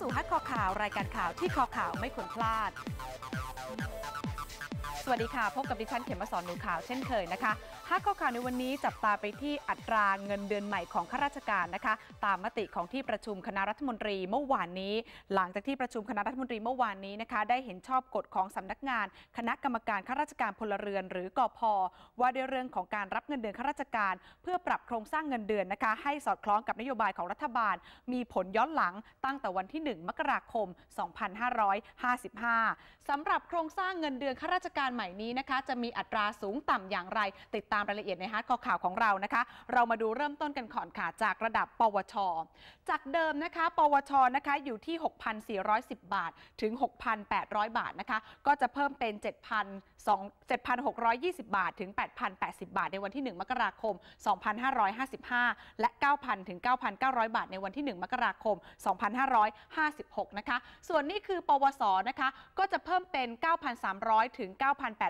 สู่ฮัทคอข่าวรายการข่าวที่คอข่าวไม่ควรพลาด สวัสดีค่ะ พบกับดิฉันเขมสอนหนูข่าวเช่นเคยนะคะ ฮัทคอข่าวในวันนี้จับตาไปที่อัตราเงินเดือนใหม่ของข้าราชการนะคะ ตามมติของที่ประชุมคณะรัฐมนตรีเมื่อวานนี้ หลังจากที่ประชุมคณะรัฐมนตรีเมื่อวานนี้นะคะ ได้เห็นชอบกฎของสำนักงาน คณะกรรมการข้าราชการพลเรือน หรือกอพว่าด้วยเรื่องของการรับเงินเดือนข้าราชการ เพื่อปรับโครงสร้างเงินเดือนนะคะ ให้สอดคล้องกับนโยบายของรัฐบาล มีผลย้อนหลังตั้งแต่วันที่ 1 มกราคม 2555สำหรับโครงสร้างเงินเดือนข้าราชการใหม่นี้นะคะ จะมีอัตราสูงต่ำอย่างไรติดตามามรายละเอียดในฮาร์ดคอข่าวของเรานะคะ เรามาดูเริ่มต้นกันก่อนค่ะ จากระดับ ปวช จากเดิมนะคะ ปวชนะคะอยู่ที่ 6,410 บาท ถึง 6,800 บาทนะคะ ก็จะเพิ่มเป็น 7,620 บาท ถึง 8,080 บาท ในวันที่ 1 มกราคม 2555 และ 9,000 ถึง 9,900 บาท ในวันที่ 1 มกราคม 2556 นะคะ ส่วนนี้คือ ปวสนะคะ ก็จะเพิ่มเป็น 9,300 ถึง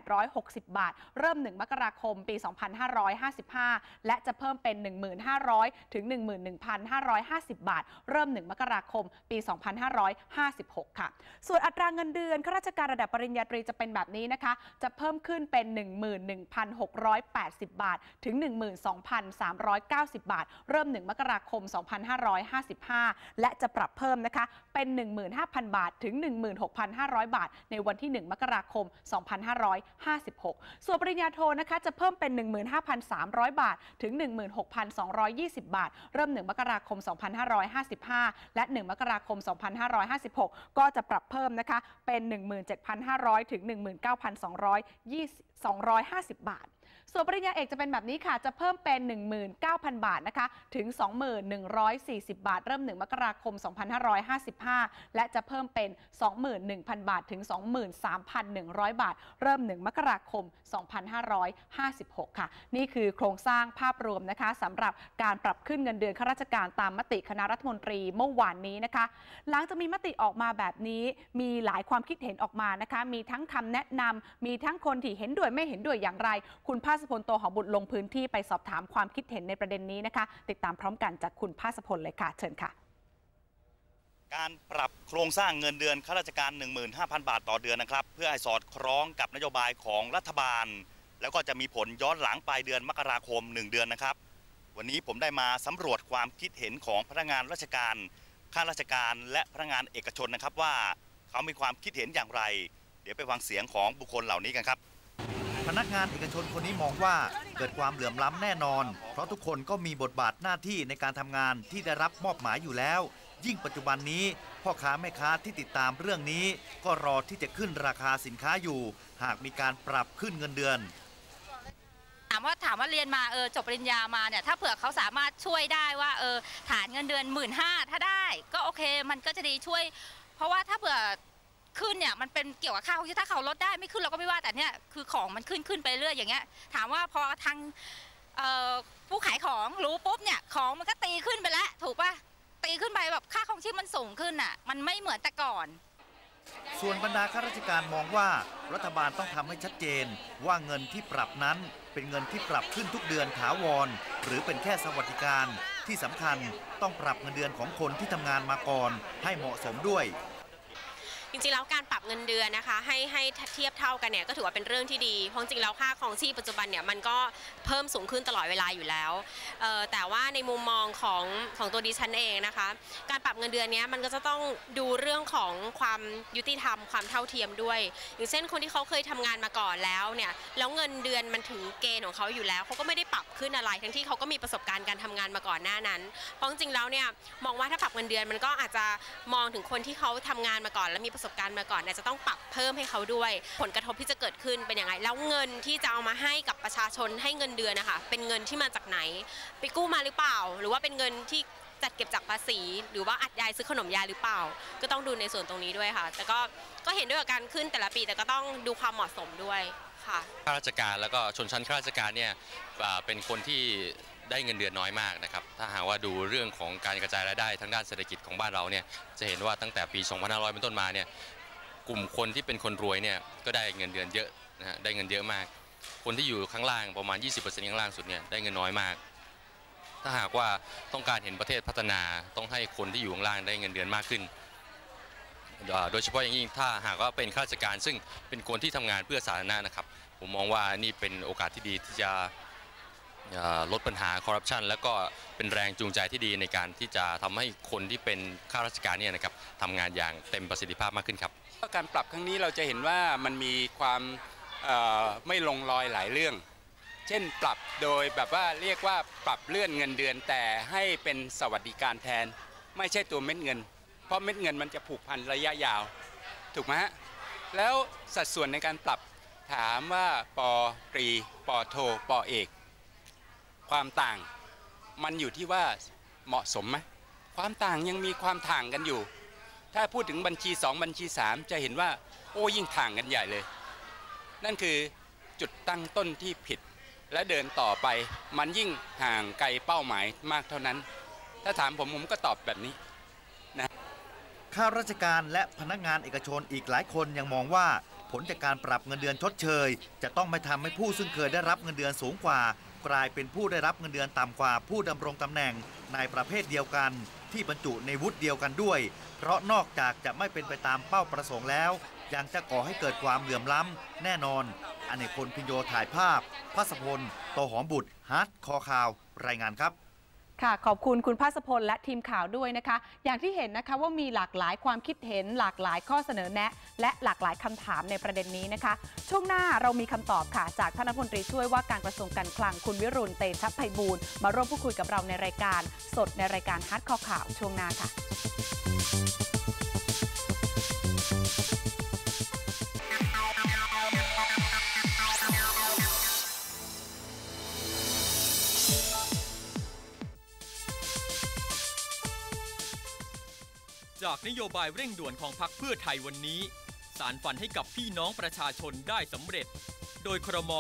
9,860 บาท เริ่ม 1 มกราคม ปี 2 2555 และจะเพิ่มเป็น 1,500 ถึง 11,550 บาท เริ่ม 1 มกราคม ปี 2556 ค่ะ ส่วนอัตราเงินเดือนข้าราชการระดับปริญญาตรีจะเป็นแบบนี้นะคะ จะเพิ่มขึ้นเป็น 11,680 บาท ถึง 12,390 บาท เริ่ม 1 มกราคม 2555 และจะปรับเพิ่มนะคะ เป็น 15,000 บาท ถึง 16,500 บาท ในวันที่ 1 มกราคม 2556 ส่วนปริญญาโทนะคะ จะเพิ่มเป็น15,300 บาท ถึง 16,220 บาท เริ่ม 1 มกราคม 2555 และ 1 มกราคม 2556 ก็จะปรับเพิ่มนะคะ เป็น 17,500 ถึง 19,250 บาท ส่วนปริญญาเอกจะเป็นแบบนี้ค่ะ จะเพิ่มเป็น 19,000 บาทนะคะ ถึง 21,140 บาท เริ่ม 1 มกราคม 2555 และจะเพิ่มเป็น 21,000 บาท ถึง 23,100 บาท เริ่ม 1 มกราคม 2556 ค่ะ นี่คือโครงสร้างภาพรวมนะคะสำหรับการปรับขึ้นเงินเดือนข้าราชการตามมติคณะรัฐมนตรีเมื่อวานนี้นะคะ หลังจากมีมติออกมาแบบนี้มีหลายความคิดเห็นออกมานะคะ มีทั้งคำแนะนำมีทั้งคนที่เห็นด้วยไม่เห็นด้วยอย่างไร คุณภาสพลโตหอบุตรลงพื้นที่ไปสอบถามความคิดเห็นในประเด็นนี้นะคะ ติดตามพร้อมกันจากคุณภาสพลเลยค่ะ เชิญค่ะ การปรับโครงสร้างเงินเดือนข้าราชการ 15,000 บาทต่อเดือนนะครับ เพื่อให้สอดคล้องกับนโยบายของรัฐบาล แล้วก็จะมีผลย้อนหลังปลายเดือนมกราคม 1 เดือนนะครับ วันนี้ผมได้มาสำรวจความคิดเห็นของพนักงานราชการข้าราชการและพนักงานเอกชนนะครับว่า เขามีความคิดเห็นอย่างไร เดี๋ยวไปฟังเสียงของบุคคลเหล่านี้กันครับ พนักงานเอกชนคนนี้มองว่าเกิดความเหลื่อมล้ำแน่นอน เพราะทุกคนก็มีบทบาทหน้าที่ในการทำงานที่ได้รับมอบหมายอยู่แล้ว ยิ่งปัจจุบันนี้ พ่อค้าแม่ค้าที่ติดตามเรื่องนี้ ก็รอที่จะขึ้นราคาสินค้าอยู่ หากมีการปรับขึ้นเงินเดือนถามว่าถามว่าเรียนมาเออจบปริญญามาเนี่ยถ้าเผื่อเขาสามารถช่วยได้ว่าเออฐานเงินเดือนหมื่นห้าถ้าได้ ก็โอเคมันก็จะดีช่วย เพราะว่าถ้าเผื่อ ขึ้นเนี่ยมันเป็นเกี่ยวกับค่าครองชีพถ้าเขาลดได้ไม่ขึ้นเราก็ไม่ว่าแต่เนี่ยคือของมันขึ้นขึ้นไปเรื่อยอย่างเงี้ย ถามว่าพอทางผู้ขายของรู้ปุ๊บเนี่ยของมันก็ตีขึ้นไปแล้วถูกปะตีขึ้นไปแบบค่าครองชีพมันสูงขึ้นอะมันไม่เหมือนแต่ก่อน ส่วนบรรดาข้าราชการมองว่ารัฐบาลต้องทำให้ชัดเจน ว่าเงินที่ปรับนั้นเป็นเงินที่ปรับขึ้นทุกเดือนถาวร หรือเป็นแค่สวัสดิการที่สำคัญต้องปรับเงินเดือนของคนที่ทำงานมาก่อนให้เหมาะสมด้วย จริงๆแล้วการปรับเงินเดือนนะคะ ให้ให้เทียบเท่ากันเนี่ยก็ถือว่าเป็นเรื่องที่ดีเพราะจริงๆแล้วค่าครองชีพปัจจุบันเนี่ยมันก็เพิ่มสูงขึ้นตลอดเวลาอยู่แล้วแต่ว่าในมุมมองของของตัวดิฉันเองนะคะ การปรับเงินเดือนเนี้ยมันก็จะต้องดูเรื่องของความยุติธรรมความเท่าเทียมด้วย อย่างเช่นคนที่เขาเคยทำงานมาก่อนแล้วเนี่ยแล้วเงินเดือนมันถึงเกณฑ์ของเขาอยู่แล้วเขาก็ไม่ได้ปรับขึ้นอะไร ทั้งที่เขาก็มีประสบการณ์การทำงานมาก่อนหน้านั้นเพราะจริงๆแล้วเนี่ยมองว่าถ้าปรับเงินเดือนมันก็อาจจะมองถึงคนที่เขาทำงานมาก่อนและมีประสบการณ์มาก่อนเนี่ยจะต้องปรับเพิ่มให้เขาด้วย ผลกระทบที่จะเกิดขึ้นเป็นยังไง แล้วเงินที่จะเอามาให้กับประชาชนให้เงินเดือนนะคะเป็นเงินที่มาจากไหน ไปกู้มาหรือเปล่า หรือว่าเป็นเงินที่จัดเก็บจากภาษี หรือว่าอัดยายซื้อขนมยายหรือเปล่า ก็ต้องดูในส่วนตรงนี้ด้วยค่ะ แต่ก็ก็เห็นด้วยกับการขึ้นแต่ละปีแต่ก็ต้องดูความเหมาะสมด้วยค่ะข้าราชการแล้วก็ชนชั้นข้าราชการเนี่ยเป็นคนที่ ได้เงินเดือนน้อยมากนะครับ ถ้าหากว่าดูเรื่องของการกระจายรายได้ทางด้านเศรษฐกิจของบ้านเราเนี่ย จะเห็นว่าตั้งแต่ปี 2500 เป็นต้นมาเนี่ย กลุ่มคนที่เป็นคนรวยเนี่ย ก็ได้เงินเดือนเยอะนะฮะ ได้เงินเยอะมาก คนที่อยู่ข้างล่างประมาณ 20%ข้างล่างสุดเนี่ย ได้เงินน้อยมาก ถ้าหากว่าต้องการเห็นประเทศพัฒนา ต้องให้คนที่อยู่ข้างล่างได้เงินเดือนมากขึ้น โดยเฉพาะอย่างยิ่งถ้าหากว่าเป็นข้าราชการซึ่งเป็นคนที่ทำงานเพื่อสาธารณะนะครับ ผมมองว่านี่เป็นโอกาสที่ดีที่จะ ลดปัญหาคอร์รัปชันแล้วก็เป็นแรงจูงใจที่ดีในการที่จะทำให้คนที่เป็นข้าราชการเนี่ยนะครับทำงานอย่างเต็มประสิทธิภาพมากขึ้นครับการปรับครั้งนี้เราจะเห็นว่ามันมีความไม่ลงรอยหลายเรื่อง เช่นปรับโดยแบบว่าเรียกว่าปรับเลื่อนเงินเดือนแต่ให้เป็นสวัสดิการแทน ไม่ใช่ตัวเม็ดเงิน เพราะเม็ดเงินมันจะผูกพันระยะยาว ถูกไหมฮะแล้วสัดส่วนในการปรับถามว่าปอตรีปอโทปอเอก ความต่างมันอยู่ที่ว่าเหมาะสมไหมความต่างยังมีความต่างกันอยู่ ถ้าพูดถึงบัญชี 2 บัญชี 3 จะเห็นว่า โอ้ยิ่งต่างกันใหญ่เลย นั่นคือจุดตั้งต้นที่ผิด และเดินต่อไปมันยิ่งห่างไกลเป้าหมายมากเท่านั้น ถ้าถามผมผมก็ตอบแบบนี้นะข้าราชการและพนักงานเอกชนอีกหลายคนยังมองว่า ผลจากการปรับเงินเดือนชดเชย จะต้องไม่ทำให้ผู้ซึ่งเคยได้รับเงินเดือนสูงกว่า กลายเป็นผู้ได้รับเงินเดือนต่ำกว่าผู้ดำรงตำแหน่งในประเภทเดียวกัน ที่บรรจุในวุฒิเดียวกันด้วย เพราะนอกจากจะไม่เป็นไปตามเป้าประสงค์แล้ว ยังจะก่อให้เกิดความเหลื่อมล้ำแน่นอนอเนกพลพิญโยถ่ายภาพพัสพลโตหอมบุตรฮาร์ดคอข่าว รายงานครับ ค่ะขอบคุณคุณภาสพลและทีมข่าวด้วยนะคะ อย่างที่เห็นนะคะว่ามีหลากหลายความคิดเห็น หลากหลายข้อเสนอแนะ และหลากหลายคำถามในประเด็นนี้นะคะ ช่วงหน้าเรามีคำตอบค่ะ จากท่านรัฐมนตรีช่วยว่าการกระทรวงการคลังคุณวิรุณเตชะไพบูลย์มาร่วมพูดคุยกับเราในรายการ สดในรายการฮัทคอข่าวช่วงหน้าค่ะ จากนโยบายเร่งด่วนของพรรคเพื่อไทยวันนี้ สารฝันให้กับพี่น้องประชาชนได้สำเร็จ โดยครม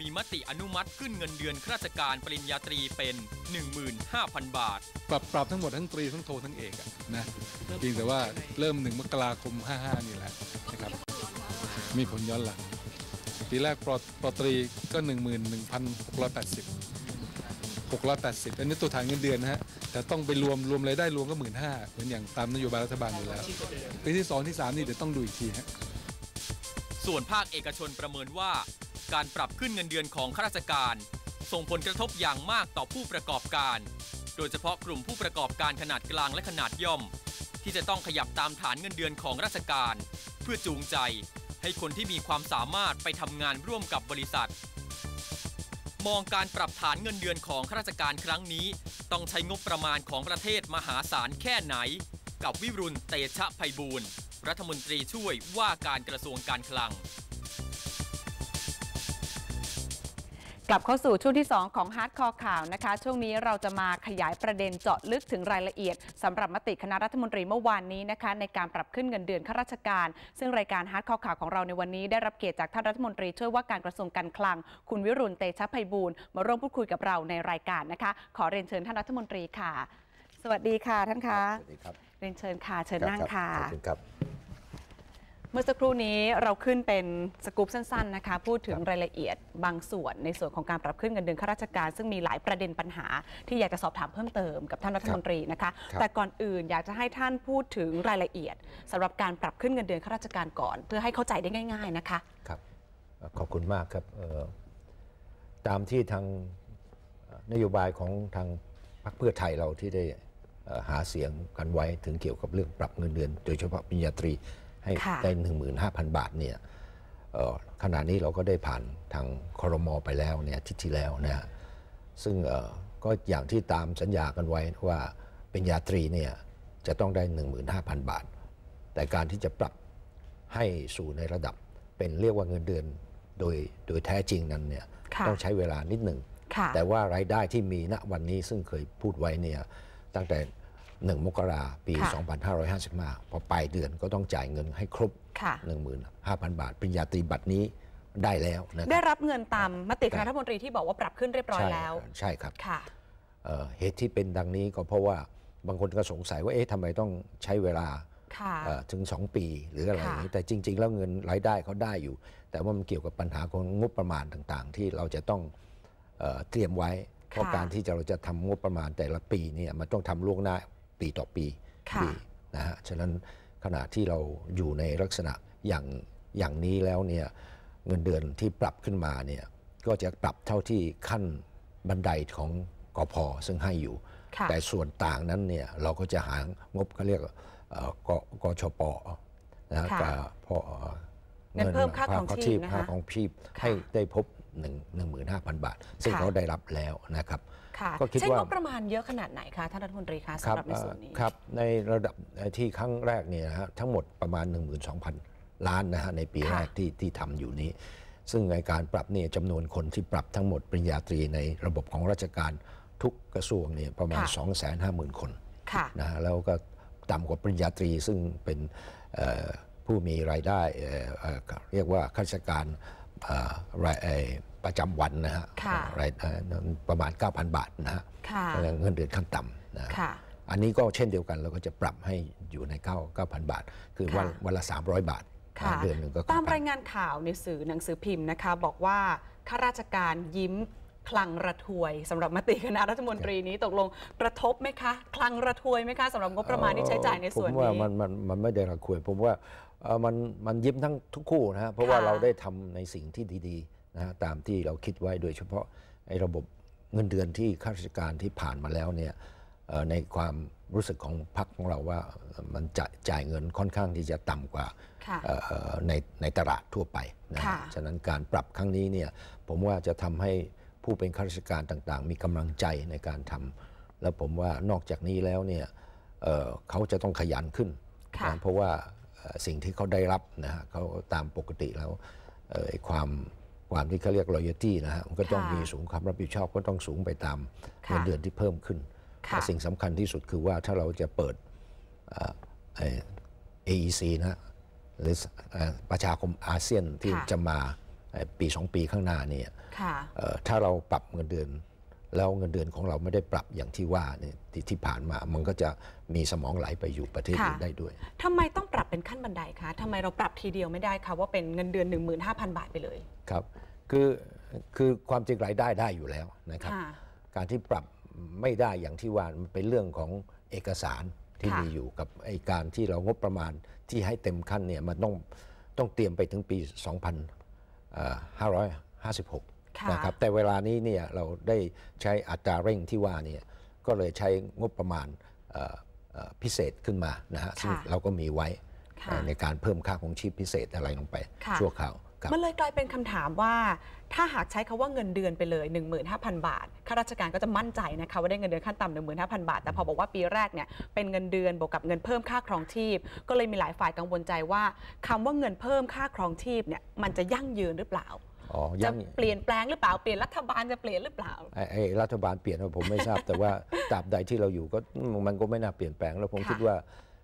มีมติอนุมัติขึ้นเงินเดือนข้าราชการปริญญาตรีเป็น 15,000 บาท ปรับปรับทั้งหมดทั้งตรีทั้งโททั้งเอกอะนะเพียงแต่ว่าเริ่มหนึ่งมกราคม 55 นี่แหละนะครับ มีผลย้อนหลังปีแรกปรปรตรีก็ 11,680 680 อันนี้ตัวฐานเงินเดือนนะฮะ แต่ต้องไปรวมรวมรายได้รวมก็15,000เหมือนอย่างตามนโยบายรัฐบาลอยู่แล้ว ปีที่ 2 ที่ 3 นี่เดี๋ยวต้องดูอีกทีฮะ ส่วนภาคเอกชนประเมินว่า การปรับขึ้นเงินเดือนของข้าราชการ ส่งผลกระทบอย่างมากต่อผู้ประกอบการ โดยเฉพาะกลุ่มผู้ประกอบการขนาดกลางและขนาดย่อม ที่จะต้องขยับตามฐานเงินเดือนของราชการ เพื่อจูงใจ ให้คนที่มีความสามารถไปทำงานร่วมกับบริษัท มองการปรับฐานเงินเดือนของข้าราชการครั้งนี้ ต้องใช้งบประมาณของประเทศมหาศาลแค่ไหน กับวิรุณเตชะไพบูลย์รัฐมนตรีช่วยว่าการกระทรวงการคลัง กลับเข้าสู่ช่วงที่ 2 ของฮาร์ดคอข่าวนะคะ ช่วงนี้เราจะมาขยายประเด็นเจาะลึกถึงรายละเอียดสำหรับมติคณะรัฐมนตรีเมื่อวานนี้นะคะ ในการปรับขึ้นเงินเดือนข้าราชการ ซึ่งรายการฮาร์ดคอข่าวของเราในวันนี้ได้รับเกียรติจากท่านรัฐมนตรีช่วยว่าการกระทรวงการคลัง คุณวิรุณเตชะไพบูลย์มาร่วมพูดคุยกับเราในรายการนะคะ ขอเรียนเชิญท่านรัฐมนตรีค่ะ สวัสดีค่ะท่านคะสวัสดีครับเรียนเชิญค่ะเชิญรับนั่งรับค่ะขอบคุณครับ เมื่อสักครู่นี้เราขึ้นเป็นสกู๊ปสั้นๆนะคะ พูดถึงครับรายละเอียดบางส่วนในส่วนของการปรับขึ้นเงินเดือนข้าราชการ ซึ่งมีหลายประเด็นปัญหา ที่อยากจะสอบถามเพิ่มเติมกับท่านรัฐมนตรีนะคะครับแต่ก่อนอื่นอยากจะให้ท่านพูดถึงรายละเอียดสำหรับการปรับขึ้นเงินเดือนข้าราชการก่อน เพื่อให้เข้าใจได้ง่าย ๆนะคะครับเอ่อขอบคุณมากครับเอ่อตามที่ทางเอ่อนโยบายของทางพรรคเพื่อไทยเราที่ได้เอ่อหาเสียงกันไว้ถึงเกี่ยวกับเรื่องปรับเงินเดือน โดยเฉพาะปริญญาตรี ให้ค่ะได้15,000บาทเนี่ยเอ่อขณะนี้เราก็ได้ผ่านทางครมไปแล้วเนี่ยอาทิตย์ที่แล้วนะฮะซึ่งเอ่อก็อย่างที่ตามสัญญากันไว้ว่าปริญญาตรีเนี่ยจะต้องได้ 15,000 บาท แต่การที่จะปรับให้สู่ในระดับเป็นเรียกว่าเงินเดือนโดยโดยแท้จริงนั้นเนี่ยค่ะต้องใช้เวลานิดหนึ่งค่ะแต่ว่ารายได้ที่มีณวันนี้ซึ่งเคยพูดไว้เนี่ยตั้งแต่ 1 มกราปีค่ะ2555 พอปลายเดือนก็ต้องจ่ายเงินให้ครบค่ะ15,000 บาท ปริญญาตรีบัตรนี้ได้แล้วนะคได้รับรับเงินตามมติคณะครับรัฐมนตรีที่บอกว่าปรับขึ้นเรียบร้อยใช่แล้ว ใช่ครับค่ะเอ่อเหตุที่เป็นดังนี้ก็เพราะว่าบางคนก็สงสัยว่าเอ๊ะทำไมต้องใช้เวลาค่ะเอ่อถึง 2 ปีหรืออะไรอย่างนี้ค่ะแต่จริง ๆ แล้วเงินรายได้เขาได้อยู่ แต่ว่ามันเกี่ยวกับปัญหาของงบประมาณต่างๆ ที่เราจะต้องเอ่อเตรียมไว้ เพราะค่ะการที่จะเราจะทำงบประมาณแต่ละปีเนี่ยมันต้องทำล่วงหน้า ปีต่อปีค่ะปีนะฮะฉะนั้นขณะที่เราอยู่ในลักษณะอย่างอย่างนี้แล้วเนี่ยเงินเดือนที่ปรับขึ้นมาเนี่ยก็จะปรับเท่าที่ขั้นบันไดของกพซึ่งให้อยู่ค่ะแต่ส่วนต่างนั้นเนี่ยเราก็จะหางบเขาเรียกเอ่อกกชปนะฮะค่ะกับพอเงินเพิ่มค่าครองชีพนะคะค่าของชีพค่ะให้ได้พบ1 15,000บาท ซึ่งค่ะเขาได้รับแล้วนะครับค่ะ ก็คิดใช้ว่างบประมาณเยอะขนาดไหนคะท่านรัฐมนตรีคะครัสำหรับในส่วนนี้เอ่อครับในระดับเอ่อที่ครั้งแรกเนี่ยนะฮะทั้งหมดประมาณ 12,000 ล้านนะฮะในปีค่ะแรกที่ที่ทำอยู่นี้ ซึ่งในการปรับเนี่ยจำนวนคนที่ปรับทั้งหมดปริญญาตรีในระบบของราชการทุกกระทรวงเนี่ยประมาณ 250,000 คนค่ะนะฮะแล้วก็ต่ำกว่าปริญญาตรีซึ่งเป็นเอ่อผู้มีรายได้เอ่อเอ่อเรียกว่าข้าราชการ เอ่อรายเอ่อประจำวันนะฮะค่ะรายเอ่อประมาณ 9,000 บาทนะฮะค่ะเงินเดือนขั้นต่ำนะค่ะอันนี้ก็เช่นเดียวกันเราก็จะปรับให้อยู่ใน9 9,000 บาท คือวันค่ะวันละ 300 บาทค่ะเดือนหนึ่งก็ตาม9,000รายงานข่าวในสื่อหนังสือพิมพ์นะคะ บอกว่าข้าราชการยิ้ม คลังระทวยสำหรับมติคณะรัฐมนตรีนี้ตกลงกระทบไหมคะ คลังระทวยไหมคะสำหรับงบประมาณที่ใช้จ่ายในส่วนผมว่านี้มันมันมันไม่ได้ระควย ผมว่าเอ่อมันมันยิ้มทั้งทุกคู่นะฮะเพราะว่าค่ะเราได้ทำในสิ่งที่ดีๆนะฮะตามที่เราคิดไว้โดยเฉพาะไอ้ระบบเงินเดือนที่ข้าราชการที่ผ่านมาแล้วเนี่ยเอ่อในความรู้สึกของพรรคของเราว่าเอ่อมันจะจ่ายเงินค่อนข้างที่จะต่ำกว่าค่ะเอ่อในในตลาดทั่วไปนะฮะค่ะฉะนั้นการปรับครั้งนี้เนี่ยผมว่าจะทำให้ ผู้เป็นข้าราชการต่างๆ มีกำลังใจในการทำแล้วผมว่านอกจากนี้แล้วเนี่ยเอ่อเขาจะต้องขยันขึ้นค่ะนะเพราะว่าเอ่อสิ่งที่เขาได้รับนะฮะเขาตามปกติแล้วเอ่อไอ้ความความที่เขาเรียก loyalty นะฮะมันก็ต้องค่ะมีสูงความรับผิดชอบก็ต้องสูงไปตามค่ะเงินเดือนที่เพิ่มขึ้นค่ะแต่สิ่งสำคัญที่สุดคือว่าถ้าเราจะเปิดเอ่อไอ้ AEC นะฮะหรือเอ่อประชาคมอาเซียนที่ค่ะจะมาเอ่อ ปี 2 ปีข้างหน้าเนี่ยค่ะเอ่อถ้าเราปรับเงินเดือน แล้วเงินเดือนของเราไม่ได้ปรับอย่างที่ว่าเนี่ยที่ที่ผ่านมา มันก็จะมีสมองไหลไปอยู่ประเทศค่ะอื่นได้ด้วยทำไมต้องปรับเป็นขั้นบันไดคะทำไมเราปรับทีเดียวไม่ได้คะว่าเป็นเงินเดือน 15,000 บาทไปเลย ครับ คือคือความจริงรายได้ได้อยู่แล้วนะครับค่ะการที่ปรับไม่ได้อย่างที่ว่ามันเป็นเรื่องของเอกสารที่ค่ะมีอยู่กับไอการที่เรางบประมาณที่ให้เต็มขั้นเนี่ยมันต้องต้องเตรียมไปถึงปี 2556ค่ะนะครับแต่เวลานี้เนี่ยเราได้ใช้อัตราเร่งที่ว่าเนี่ยก็เลยใช้งบประมาณเอ่อเอ่อพิเศษขึ้นมานะฮะซึ่งค่ะเราก็มีไว้ค่ะเอ่อในการเพิ่มค่าของชีพพิเศษอะไรลงไปค่ะชั่วคราวครับ มันเลยกลายเป็นคำถามว่า ถ้าหากใช้คาว่าเงินเดือนไปเลย 15,000 บาทข้าราชการก็จะมั่นใจนะคะว่าได้เงินเดือนขั้นต่ำ15,000บาท แต่พอบอกว่าปีแรกเนี่ยเป็นเงินเดือนบวกกับเงินเพิ่มค่าครองชีพ ก็เลยมีหลายฝ่ายกังวลใจว่าคำว่าเงินเพิ่มค่าครองชีพเนี่ยมันจะยั่งยืนหรือเปล่าอ๋อจะยังเปลี่ยนแปลงหรือเปล่าเปลี่ยนรัฐบาลจะเปลี่ยนหรือเปล่าไอ้ไอ้รัฐบาลเปลี่ยนผมไม่ทราบ แต่ว่าตราบใดที่เราอยู่ก็มันก็ไม่น่าเปลี่ยนแปลงแล้วผมค่ะคิดว่า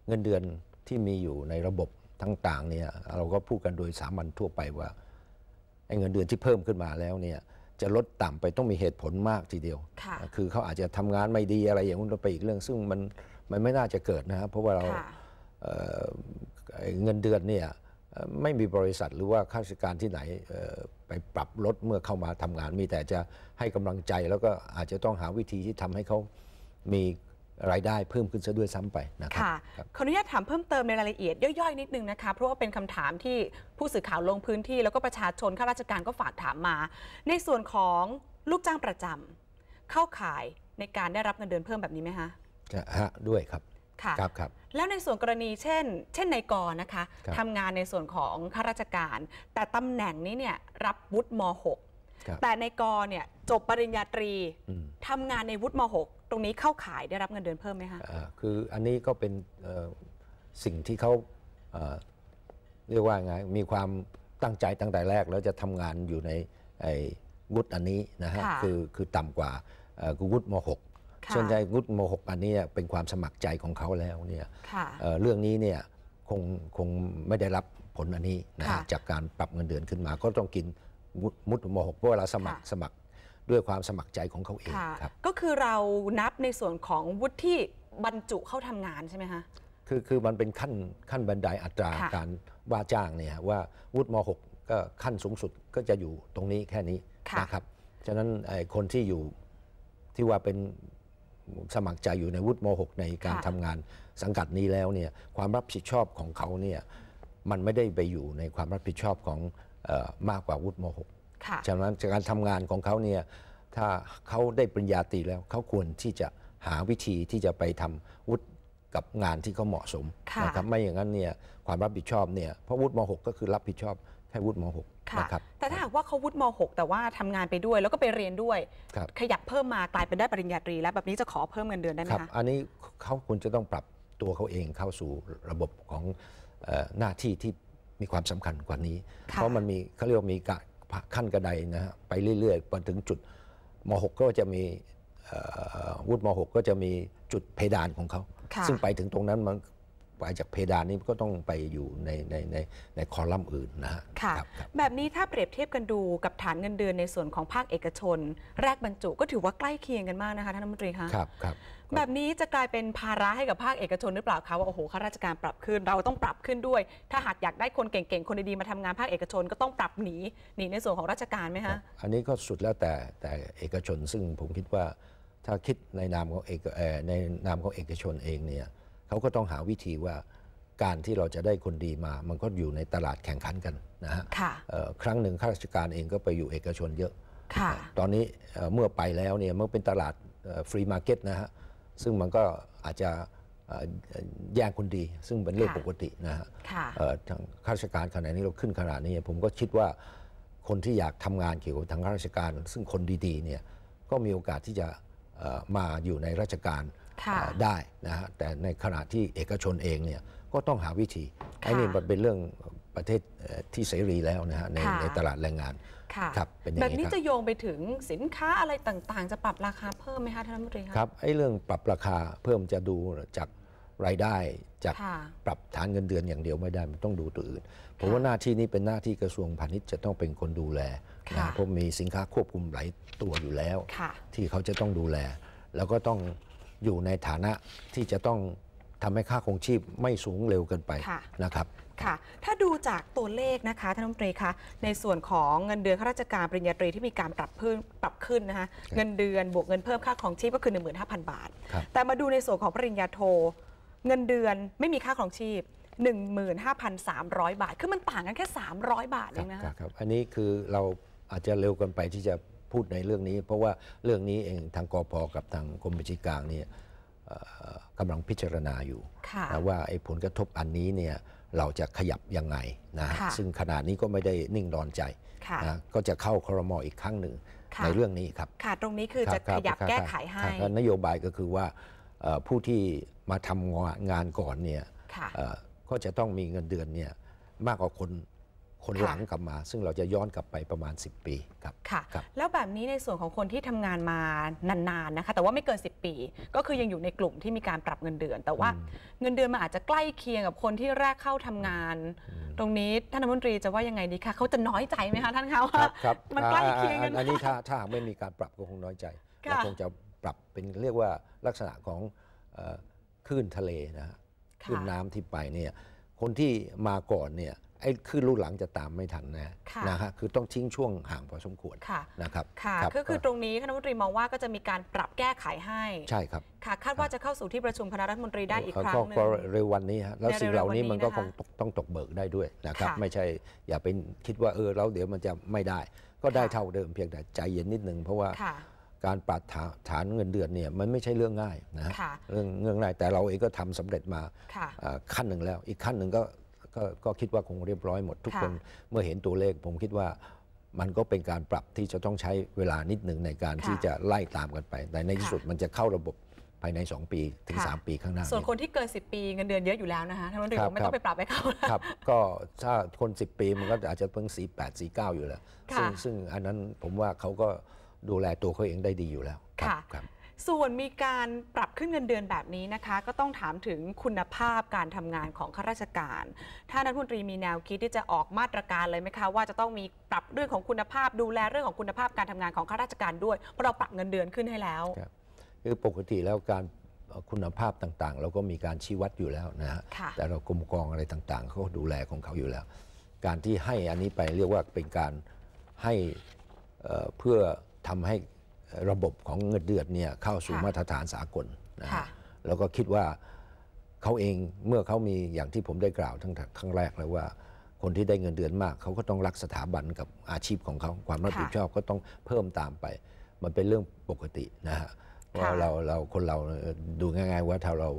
เงินเดือนที่มีอยู่ในระบบ ต่างๆเนี่ยเราก็พูดกันโดยสามัญทั่วไปว่าไอ้เงินเดือนที่เพิ่มขึ้นมาแล้วเนี่ยจะลดต่ำไปต้องมีเหตุผลมากทีเดียวค่ะคือเขาอาจจะทำงานไม่ดีอะไรอย่างนู้นไปอีกเรื่อง ซึ่งมันมันไม่น่าจะเกิดนะครับเพราะว่าเราค่ะเอ่อไอ้เงินเดือนเนี่ยเอ่อไม่มีบริษัทหรือว่าข้าราชการที่ไหนเอ่อไปปรับลดเมื่อเข้ามาทำงาน มีแต่จะให้กำลังใจแล้วก็อาจจะต้องหาวิธีที่ทำให้เขามี รายได้เพิ่มขึ้นซะด้วยซ้ำไปนะครับค่ะครับขออนุญาตถามเพิ่มเติมในรายละเอียดย่อยๆนิดนึงนะคะเพราะว่าเป็นคำถามที่ผู้สื่อข่าวลงพื้นที่ แล้วก็ประชาชนข้าราชการก็ฝากถามมา ในส่วนของลูกจ้างประจำเข้าข่ายในการได้รับเงินเดือนเพิ่มแบบนี้ไหมคะจะฮะด้วยครับค่ะครับครับแล้วในส่วนกรณีเช่น เช่นในกรนะคะครับทำงานในส่วนของข้าราชการ แต่ตำแหน่งนี้เนี่ยรับวุฒิมครับ .6 แต่ในกรเนี่ยจบปริญญาตรีอืมทำงานในวุฒิม .6 ตรงนี้เข้าข่ายได้รับเงินเดือนเพิ่มไหมคะอ่าคืออันนี้ก็เป็นเอ่อสิ่งที่เขาเอ่อเรียกว่าไงมีความตั้งใจตั้งแต่แรก แล้วจะทำงานอยู่ในไอ้วุฒิอันนี้นะฮะค่ะคือคือต่ำกว่าเอ่อคือวุฒิม .6 ค่ะส่วนใหญ่วุฒิม .6 อันเนี้ยเป็นความสมัครใจของเขาแล้วเนี่ยค่ะเอ่อเรื่องนี้เนี่ยคงคงไม่ได้รับผลอันนี้นะฮะค่ะจากการปรับเงินเดือนขึ้นมา ก็ต้องกินวุฒิวุฒิม .6 เพราะเวลาสมัครค่ะสมัคร ด้วยความสมัครใจของเขาเองค่ะครับก็คือเรานับในส่วนของวุฒิที่บรรจุเข้าทำงานใช่ไหมคะคือคือมันเป็นขั้นขั้นบันไดอัตราค่ะการว่าจ้างเนี่ยว่าวุฒิม .6 ก็ขั้นสูงสุดก็จะอยู่ตรงนี้แค่นี้ค่ะนะครับฉะนั้นไอ้คนที่อยู่ที่ว่าเป็นสมัครใจอยู่ในวุฒิม .6 ในการค่ะทำงานสังกัดนี้แล้วเนี่ยความรับผิดชอบของเขาเนี่ยมันไม่ได้ไปอยู่ในความรับผิดชอบของเออมากกว่าวุฒิม .6 ค่ะ ฉะนั้นการทำงานของเขาเนี่ยถ้าเขาได้ปริญญาตรีแล้วเขาควรที่จะหาวิธีที่จะไปทำวุฒิกับงานที่เขาเหมาะสมค่ะนะครับไม่อย่างนั้นเนี่ยความรับผิดชอบเนี่ยเพราะวุฒิม .6 ก็คือรับผิดชอบแค่วุฒิม .6 ค่ะนะครับแต่ถ้าหากว่าเขาวุฒิม .6 แต่ว่าทำงานไปด้วยแล้วก็ไปเรียนด้วยครับขยับเพิ่มมากลายเป็นได้ปริญญาตรี แล้วแบบนี้จะขอเพิ่มเงินเดือนได้ไหมครับคะอันนี้เขาควรจะต้องปรับตัวเขาเองเข้าสู่ระบบของเอ่อหน้าที่ที่มีความสำคัญกว่านี้ค่ะเพราะมันมีเขาเรียกว่ามีกะ ขั้นกระไดนะฮะไปเรื่อยๆพอถึงจุดม .6 ก็จะมีเอ่อวุฒิม .6 ก็จะมีจุดเพดานของเขาค่ะซึ่งไปถึงตรงนั้นมันไปจากเพดานนี้ก็ต้องไปอยู่ในในในในคอลัมน์อื่นนะฮะค่ะครับครับแบบนี้ถ้าเปรียบเทียบกันดูกับฐานเงินเดือนในส่วนของภาคเอกชน แรกบรรจุก็ถือว่าใกล้เคียงกันมากนะคะท่านรัฐมนตรีคะครับครับ แบบนี้จะกลายเป็นภาระให้กับภาคเอกชนหรือเปล่าคะว่าโอ้โหข้าราชการปรับขึ้น เราต้องปรับขึ้นด้วย ถ้าหากอยากได้คนเก่งๆ คนดีๆมาทำงานภาคเอกชนก็ต้องปรับหนีหนีในส่วนของราชการไหมคะอันนี้ก็สุดแล้วแต่แต่เอกชนซึ่งผมคิดว่าถ้าคิดในนามของเอกเอ่อในนามของเอกชนเองเนี่ยเขาก็ต้องหาวิธีว่าการที่เราจะได้คนดีมา มันก็อยู่ในตลาดแข่งขันกันนะฮะค่ะเอ่อครั้งหนึ่งข้าราชการเองก็ไปอยู่เอกชนเยอะค่ะตอนนี้เอ่อเมื่อไปแล้วเนี่ยมันเป็นตลาดฟรีมาร์เก็ตนะฮะ ซึ่งมันก็อาจจะเอ่อแย่งคนดี ซึ่งเป็นเรื่องค่ะปกตินะฮะค่ะเอ่อทางข้าราชการขณะนี้เราขึ้นขนาดนี้ ผมก็คิดว่าคนที่อยากทำงานเกี่ยวกับทางข้าราชการ ซึ่งคนดีๆเนี่ยก็มีโอกาสที่จะเอ่อมาอยู่ในราชการค่ะเอ่อได้นะฮะแต่ในขณะที่เอกชนเองเนี่ยก็ต้องหาวิธีค่ะไอ้นี่มันเป็นเรื่องประเทศเอ่อที่เสรีแล้วนะฮะในค่ะในตลาดแรงงาน ค่ะครับเป็นอย่างนี้แบบนี้ครับจะโยงไปถึงสินค้าอะไรต่างๆ จะปรับราคาเพิ่มไหมคะท่านรัฐมนตรีคะครับไอ้เรื่องปรับราคาเพิ่มจะดูจากรายได้จากค่ะปรับฐานเงินเดือนอย่างเดียวไม่ได้มันต้องดูตัวอื่นผมค่ะว่าหน้าที่นี้เป็นหน้าที่กระทรวงพาณิชย์จะต้องเป็นคนดูแลค่ะนะเพราะมีสินค้าควบคุมหลายตัวอยู่แล้วค่ะที่เขาจะต้องดูแล แล้วก็ต้องอยู่ในฐานะที่จะต้องทำให้ค่าครองชีพไม่สูงเร็วเกินไปค่ะนะครับ ค่ะ ถ้าดูจากตัวเลขนะคะท่านรัฐมนตรีคะในส่วนของเงินเดือนข้าราชการปริญญาตรีที่มีการปรับเพิ่มปรับขึ้นนะคะเงินเดือนบวกเงินเพิ่มค่าครองชีพก็คือ 15,000 บาทครับแต่มาดูในส่วนของปริญญาโท เงินเดือนไม่มีค่าครองชีพ 15,300 บาท คือมันต่างกันแค่ 300 บาทเองนะครัคะบครับอันนี้คือเราอาจจะเร็วเกินไปที่จะพูดในเรื่องนี้ เพราะว่าเรื่องนี้เองทางกพกับทางกรมบัญชีกลางเนี่ยเอ่อกำลังพิจารณาอยู่ค่ะนะว่าไอ้ผลกระทบอันนี้เนี่ย เราจะขยับยังไงนะฮะค่ะซึ่งขณะนี้ก็ไม่ได้นิ่งนอนใจค่ะนะก็จะเข้าครมอีกครั้งหนึ่งค่ะในเรื่องนี้ครับค่ะตรงนี้คือจะรับขยับครับแก้ครับไขให้ครับแล้วนโยบายก็คือว่าเอ่อผู้ที่มาทำงานก่อนเนี่ยค่ะเอ่อก็จะต้องมีเงินเดือนเนี่ยมากกว่าคน คนค่ะหลังกลับมา ซึ่งเราจะย้อนกลับไปประมาณ 10 ปีครับค่ะครับแล้วแบบนี้ในส่วนของคนที่ทำงานมานานๆนะคะ แต่ว่าไม่เกิน 10 ปี ก็คือยังอยู่ในกลุ่มที่มีการปรับเงินเดือน แต่ว่าเงินเดือนมันอาจจะใกล้เคียงกับคนที่แรกเข้าทำงาน ตรงนี้ท่านรัฐมนตรีจะว่ายังไงดีคะเขาจะน้อยใจไหมคะท่านคะคว่ารับครับมันใกล้เคียงกันอ่าอันนี้ถ้าถ้าหากไม่มีการปรับก็คงน้อยใจค่ะเราคงจะปรับเป็นเรียกว่าลักษณะของเอ่อคลื่นทะเลนะฮะคลื่นน้ำที่ไปเนี่ยคนที่มาก่อนเนี่ย ไอ้คลื่นลูกหลังจะตามไม่ทันนะค่ะนะฮะคือต้องทิ้งช่วงห่างพอสมควรค่ะ นะครับค่ะรับก็คือตรงนี้ท่านรัฐมนตรีมองว่าก็จะมีการปรับแก้ไขให้ใช่ครับค่ะคาดว่าจะเข้าสู่ที่ประชุมคณะรัฐมนตรีได้อีกครั้งก็หนึ่ก็งเร็ววันนี้ฮะแล้วในสิ่งเหล่านี้เร็วๆมันก็วันนี้คนะคะงตกต้องตกเบิกได้ด้วยนะครับ ค่ะไม่ใช่อย่าไปคิดว่าเออเราเดี๋ยวมันจะไม่ได้ ก็ได้ค่ะ เท่าเดิมเพียงแต่ใจเย็นนิดนึง เพราะว่าค่ะ การปรับฐานฐานเงินเดือนเนี่ยมันไม่ใช่เรื่องง่ายนะฮะค่ะ เรื่องเรื่องง่ายแต่เราเองก็ทำสำเร็จมา ค่ะ อ่าขั้นหนึ่งแล้วอีกขั้นหนึ่งก็ ก็ก็คิดว่าคงเรียบร้อยหมดทุกค่ะคนเมื่อเห็นตัวเลข ผมคิดว่ามันก็เป็นการปรับที่จะต้องใช้เวลานิดหนึ่งในการค่ะที่จะไล่ตามกันไป แต่ในที่ค่ะสุดมันจะเข้าระบบภายใน 2 ปีถึงค่ะ3ปีข้างหน้า ส่วนเยคนที่เกิน 10 ปีเงินเดือนเยอะอยู่แล้วนะคะท่านรัฐมนตรีครับบอกไม่ต้องไปปรับให้เขาแล้วครับก็ถ้าคน 10 ปีมันก็อาจจะเพิ่ง 4 8 4 9 อยู่แล้วซึ่งค่ะซึ่งอันนั้นผมว่าเขาก็ดูแลตัวเขาเองได้ดีอยู่แล้วรับค่ะครับ ส่วนมีการปรับขึ้นเงินเดือนแบบนี้นะคะ ก็ต้องถามถึงคุณภาพการทำงานของข้าราชการท่านรัฐมนตรีมีแนวคิดที่จะออกมาตรการเลยไหมคะ ว่าจะต้องมีปรับเรื่องของคุณภาพดูแลเรื่องของคุณภาพการทำงานของข้าราชการด้วยเพราะเราปรับเงินเดือนขึ้นให้แล้วครับคือปกติแล้วการเอ่อคุณภาพต่างๆ เราก็มีการชี้วัดอยู่แล้วนะฮะค่ะแต่เรากรมกองอะไรต่างๆเขาก็ดูแลของเขาอยู่แล้ว การที่ให้อันนี้ไปเรียกว่าเป็นการให้เอ่อเพื่อทำให้ ระบบของเงินเดือนเนี่ยเข้าสู่ค่ะมาตรฐานสากลนะฮะค่ะแล้วก็คิดว่าเขาเองเมื่อเขามีอย่างที่ผมได้กล่าวทั้งทั้งแรกแล้วว่า คนที่ได้เงินเดือนมากเขาก็ต้องรักสถาบันกับอาชีพของเขาความรับผิดชอบก็ต้องเพิ่มตามไป มันเป็นเรื่องปกตินะฮะว่าเราเราคนเราเอ่อดูง่าย ๆ ว่าถ้าเรา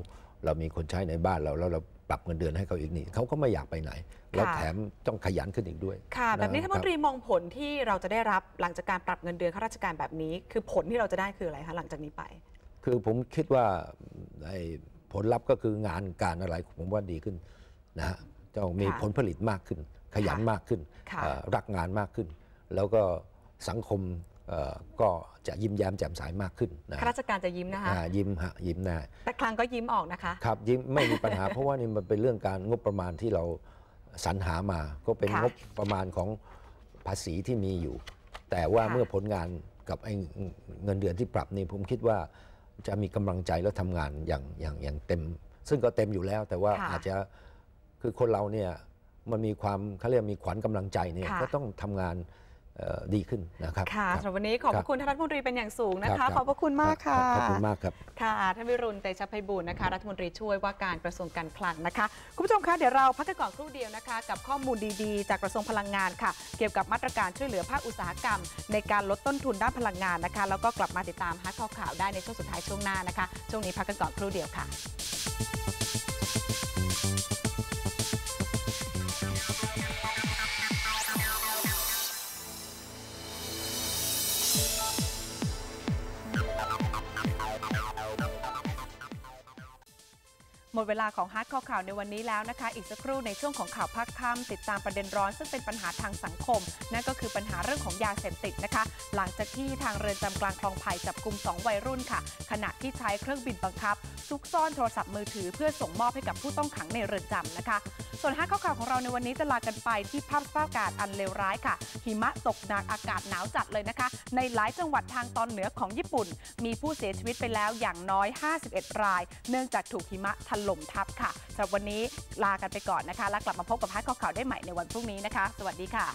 เรามีคนใช้ในบ้านเราแล้วเรา ปรับเงินเดือนให้เขาอีกนี่เขาก็ไม่อยากไปไหน แล้วแถมต้องขยันขึ้นอีกด้วย ค่ะ แบบนี้ะท่านคมรันตรีมองผลที่เราจะได้รับหลังจากการปรับเงินเดือนข้าราชการแบบนี้ คือผลที่เราจะได้คืออะไรคะหลังจากนี้ไป คือผมคิดว่าไอ้ผลลัพธ์ก็คืองานการอะไรผมว่าดีขึ้นนะฮะจะมีค่ะผลผลิตมากขึ้น ขยันค่ะมากขึ้นค่ะเอ่อรักงานมากขึ้น แล้วก็สังคมเอ่อ ก็จะยิ้มแย้มแจ่มใสมากขึ้นนะข้าราชการจะยิ้มนะคะอ่ายิ้มฮะยิ้มแน่แต่คลังก็ยิ้มออกนะคะครับยิ้มไม่มีปัญหา เพราะว่านี่มันเป็นเรื่องการงบประมาณที่เราสรรหามา ก็เป็นค่ะงบประมาณของภาษีที่มีอยู่ แต่ว่าค่ะเมื่อผลงานกับไอ้เงินเดือนที่ปรับนี่ผมคิดว่าจะมีกำลังใจแล้วทำงานอย่างอย่างอย่างเต็ม ซึ่งก็เต็มอยู่แล้ว แต่ว่าค่ะอาจจะคือคนเราเนี่ยมันมีความเขาเรียกมีขวัญกำลังใจเนี่ยค่ะก็ต้องทำงานเอ่อ ดีขึ้นนะครับค่ะรับสำหรับวันนี้ขอบพครัระบคุณท่านรัฐมนตรีเป็นอย่างสูงนะครัคะบขอบพระคุณมากค่ะขอบคุณมากครับค่ะท่านวิรุณเตชะไพบูลย์นะคะ รัฐมนตรีช่วยว่าการกระทรวงการคลังนะคะคุณผู้ชมคะเดี๋ยวเราพักกันก่อนครู่เดียวนะคะ กับข้อมูลดีๆ จากกระทรวงพลังงานค่ะ เกี่ยวกับมาตรการช่วยเหลือภาคอุตสาหกรรม ในการลดต้นทุนด้านพลังงานนะคะ แล้วก็กลับมาติดตามฮัทข้อข่าวได้ในช่วงสุดท้ายช่วงหน้านะคะช่วงนี้พักกันก่อนครู่เดียวค่ะ หมดเวลาของฮาร์ดคอข่าวในวันนี้แล้วนะคะ อีกสักครู่ในช่วงของข่าวภาคค่ำติดตามประเด็นร้อน ซึ่งเป็นปัญหาทางสังคม นั่นก็คือปัญหาเรื่องของยาเสพติดนะคะ หลังจากที่ทางเรือนจำกลางคลองไผ่จับกลุ่ม2วัยรุ่นค่ะ ขณะที่ใช้เครื่องบินบังคับ ซุกซ่อนโทรศัพท์มือถือเพื่อส่งมอบให้กับผู้ต้องขังในเรือนจำนะคะ ส่วนฮาร์ดข่าวของเราในวันนี้จะลากันไปที่ภาพสภาพอากาศอันเลวร้ายค่ะ หิมะตกหนักอากาศหนาวจัดเลยนะคะ ในหลายจังหวัดทางตอนเหนือของญี่ปุ่น มีผู้เสียชีวิตไปแล้วอย่างน้อย 51 ราย เนื่องจากถูกหิมะถล่มทับค่ะสำหรับวันนี้ลากันไปก่อนนะคะ แล้วกลับมาพบกับพัดข่าวได้ใหม่ในวันพรุ่งนี้นะคะ สวัสดีค่ะ